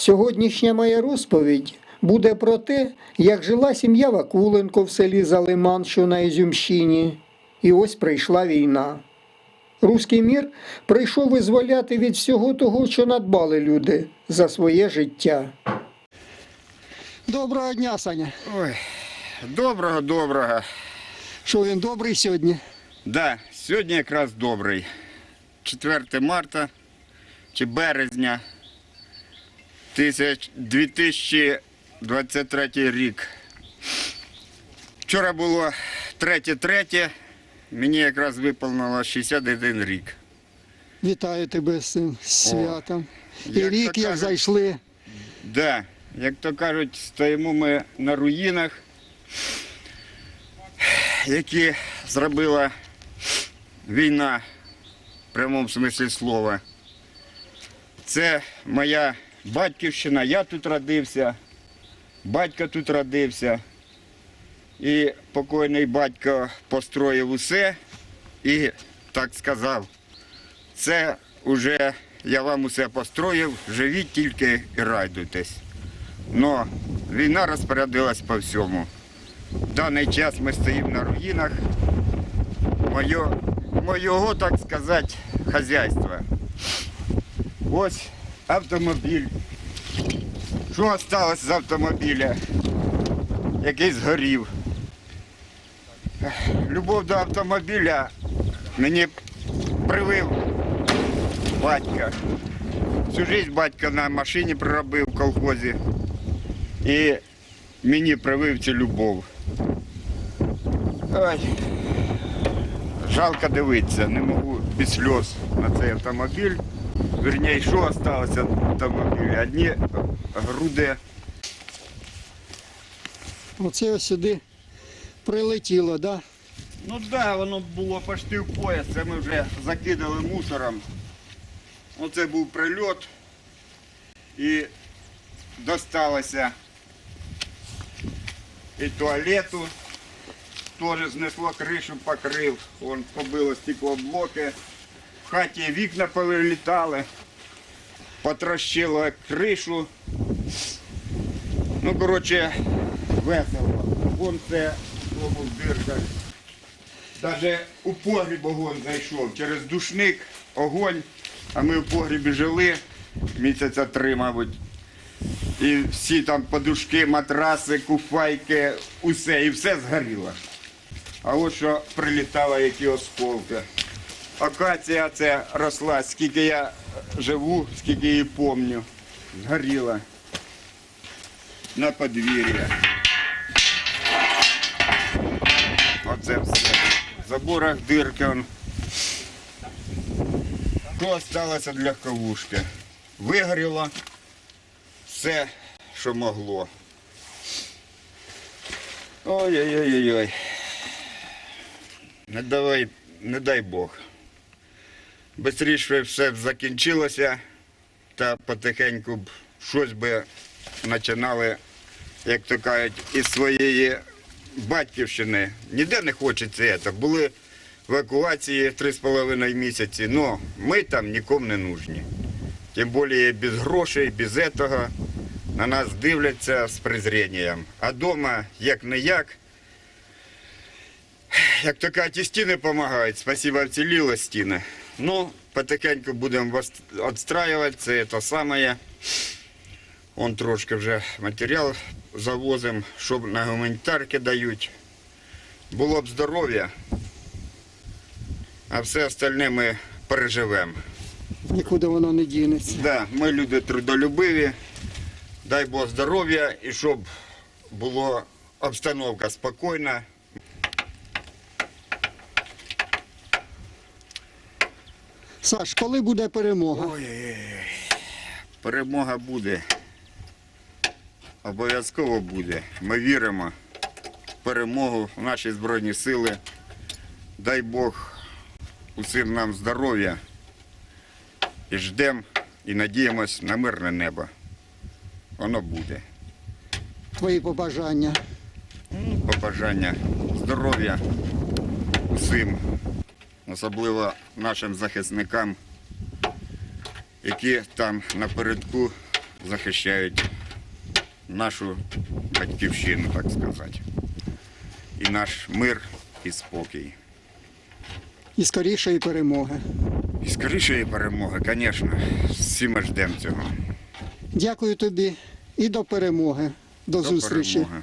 Сьогоднішня моя розповідь буде про те, як жила сім'я Вакуленко в селі Залиман, що на Ізюмщині. І ось прийшла війна. Руський мір прийшов визволяти від всього того, що надбали люди за своє життя. Доброго дня, Саня. Ой, доброго, доброго. Що він добрий сьогодні? Да, сьогодні якраз добрий. 4 марта чи березня 2023 рік. Вчора було 3-3, мені якраз виповнило 61 рік. Вітаю тебе з цим святом. І рік, як кажуть, зайшли. Да, як то кажуть, стоїмо ми на руїнах, які зробила війна в прямому смислі слова. Це моя батьківщина, я тут родився, батько тут родився. І покойний батько построїв усе і так сказав, це вже я вам усе построїв, живіть тільки і райдуйтесь. Но війна розпорядилась по всьому. В даний час ми стоїмо на руїнах моє, моєго, так сказати, хазяйства. Ось автомобіль. Що осталось з автомобіля? Який згорів. Любов до автомобіля мені привив батька. Всю жизнь батько на машині проробив в колхозі. І мені привив цю любов. Ой. Жалко дивитися, не можу без сльоз на цей автомобіль. Вірніше, що від автомобіля? Одні груди. Оце ось сюди прилетіло, так? Да? Ну так, да, воно було почти в пояс, це ми вже закидали мусором. Оце був прильот і досталося і туалету. Теж знесло кришу, покрив, вон побило стеклоблоки. В хаті вікна повилітали, потрощило кришу. Ну, коротше, весело. Вон це в тому дирка. Даже у погріб огонь зайшов через душник, огонь, а ми в погрібі жили місяця три, мабуть. І всі там подушки, матраси, куфайки, усе, і все згоріло. А от що прилітало, які осколки. Акація це росла, скільки я живу, скільки її пам'ятаю. Згоріла на подвір'я. Оце все. В заборах дирки. Он. Залишилося для кавушки. Вигоріло все, що могло. Ой-ой-ой-ой. Не давай, не дай Бог. Бистріше все б закінчилося, та потихеньку б щось би починали, як то кажуть, із своєї батьківщини. Ніде не хочеться це. Були евакуації три з половиною місяці, але ми там нікому не нужні. Тим більше без грошей, без цього на нас дивляться з презрінням. А вдома як не як. Як то кажуть, і стіни допомагають. Спасибо, вціліла стіни. Ну, потихеньку будемо відстраювати, це те саме. Он трошки вже матеріал завозимо, щоб на гуманітарки дають. Було б здоров'я, а все остальне ми переживемо. Нікуди воно не дінеться. Да, ми люди трудолюбиві. Дай Бог здоров'я і щоб була обстановка спокійна. Саш, коли буде перемога? Ой-ой-ой. Перемога буде. Обов'язково буде. Ми віримо в перемогу в наші Збройні Сили. Дай Бог усім нам здоров'я. І ждемо і надіємось на мирне небо. Воно буде. Твої побажання. Побажання здоров'я усім, особливо нашим захисникам, які там напередку захищають нашу батьківщину, так сказати. І наш мир і спокій. І скорішої перемоги. І скорішої перемоги, звісно. Всі ми ждемо цього. Дякую тобі і до перемоги. До, До зустрічі. перемоги.